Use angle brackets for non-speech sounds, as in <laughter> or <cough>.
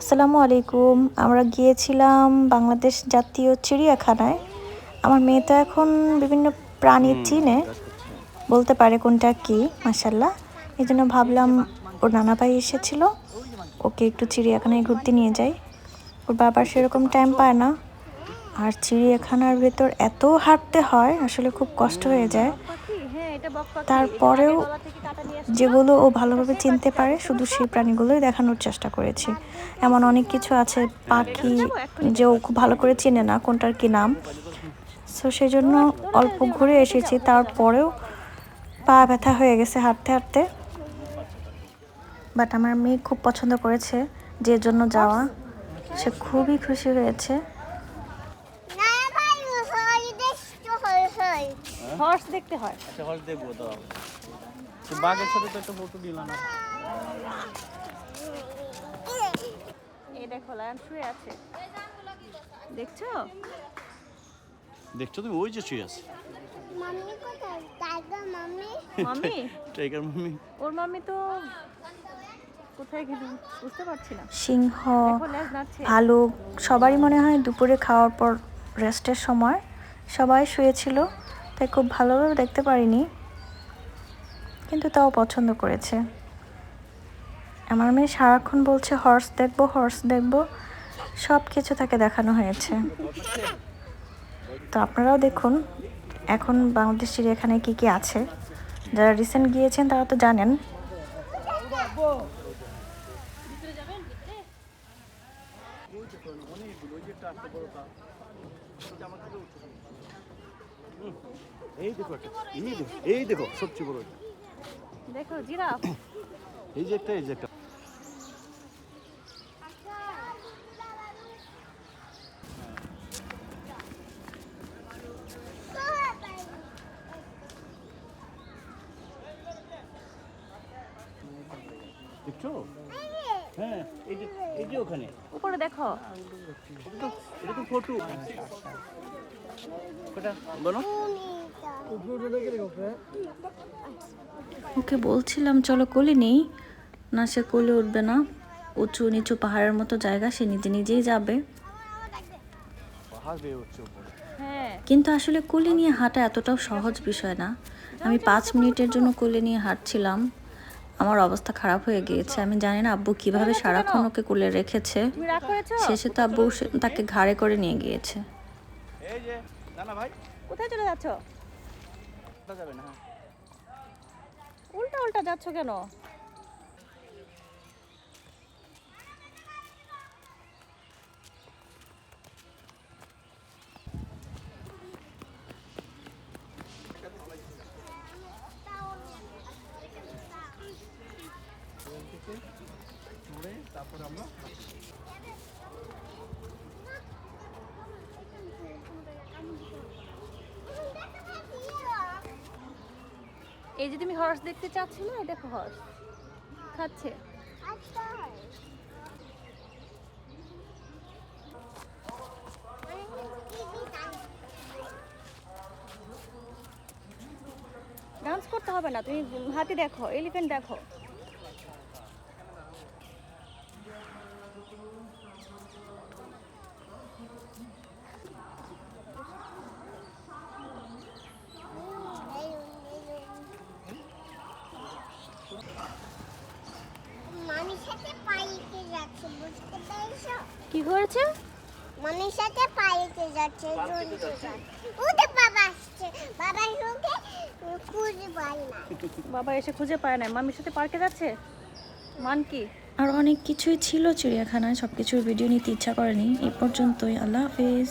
আসসালামু আলাইকুম। আমরা গিয়েছিলাম বাংলাদেশ জাতীয় চিড়িয়াখানায়। আমার মেয়ে তো এখন বিভিন্ন প্রাণী চিনে। বলতে পারে কোনটা কি মাসাল্লাহ এই জন্য ভাবলাম ওর নানা ভাই এসেছিল। ওকে একটু চিড়িয়াখানায় ঘুরতে নিয়ে যাই। ওর বাবার সেরকম টাইম পায় না। আর চিড়িয়াখানার ভেতর এত হাঁটতে হয় আসলে খুব কষ্ট হয়ে যায়। তারপরেও যেগুলো ও ভালোভাবে চিনতে পারে শুধু সেই প্রাণীগুলোই দেখানোর চেষ্টা করেছি। এমন অনেক কিছু আছে পাখি যে ও খুব ভালো করে চেনে না কোনটার কি নাম। সো সেই জন্য অল্প ঘুরে এসেছি তারপরেও পা ব্যথা হয়ে গেছে হাঁটতে হাঁটতে। বাট আমার মেয়ে খুব পছন্দ করেছে যে জন্য যাওয়া সে খুবই খুশি হয়েছে। হর্স দেখতে হয়। আচ্ছা হল দেখব তো তো বাঘের সাথে তো একটা ফটো দিলাম না। এই দেখো লায়ন শুয়ে আছে। দেখছ? দেখছ তুমি? ওই যে শুয়ে আছে। মাম্মি কোথায়? Tiger mummy? মাম্মি? <laughs> টাইগার মামি ওর মাম্মি তো কোথায় গেল? বুঝতে পারছি না। সিংহ ভালুক সবারই মনে হয় দুপুরে খাওয়ার পর রেস্টের সময়। সবাই শুয়েছিল, তাই খুব ভালোভাবে দেখতে পারিনি। কিন্তু তাও পছন্দ করেছে। আমার মেয়ে সারাক্ষণ বলছে, হর্স দেখব হর্স দেখব। সব কিছু তাকে দেখানো হয়েছে। তো আপনারাও দেখুন, এখন বাংলাদেশ চিড়িয়াখানায় কী কী আছে। যারা রিসেন্ট গিয়েছেন তারা তো জানেন। এই দেখো একটা এই দেখো এই দেখো সবচেয়ে বড় দেখো জিরাফ। এই যে একটা এই যে একটা। দেখছ? হ্যাঁ এই যে এই যে ওখানে। উপরে দেখো। এটা তো ফটো। কোটা? বলো। ওকে বলছিলাম চলো কোলে নেই। না সে কোলে উঠবে না। উঁচু নিচু পাহাড়ের মতো জায়গা সে নিজে নিজেই যাবে। হ্যাঁ। কিন্তু আসলে কোলে নিয়ে হাঁটা এতটাও সহজ বিষয় না। আমি পাঁচ মিনিটের জন্য কোলে নিয়ে হাঁটছিলাম। আমার অবস্থা খারাপ হয়ে গিয়েছে। আমি জানি না আব্বু কীভাবে সারাক্ষণ ওকে কুলে রেখেছে। শেষে তো আব্বু সে- তাকে ঘাড়ে করে নিয়ে গিয়েছে। এই যে না ভাই। কোথায় চলে যাচ্ছো? না হ্যাঁ। উল্টা উল্টা যাচ্ছ কেন? এই যে তুমি হর্স দেখতে চাচ্ছিলে এই দেখো হর্স খাচ্ছে। ডান্স করতে হবে না, তুমি হাতি দেখো এলিফেন্ট দেখো মামির সাথে পাইতে যাচ্ছে বুঝতে পেরেছ? কি হয়েছে? মামির সাথে যাচ্ছে ওদের বাবা আসছে। বাবার সঙ্গে খুঁজে পাই না। বাবা এসে খুঁজে পায় না। মামির সাথে পার্কে যাচ্ছে? মান কি? আর অনেক কিছুই ছিল চিড়িয়াখানায় সব কিছুর ভিডিও নিতে ইচ্ছা করেনি। এই পর্যন্তই। আল্লাহ হাফিজ।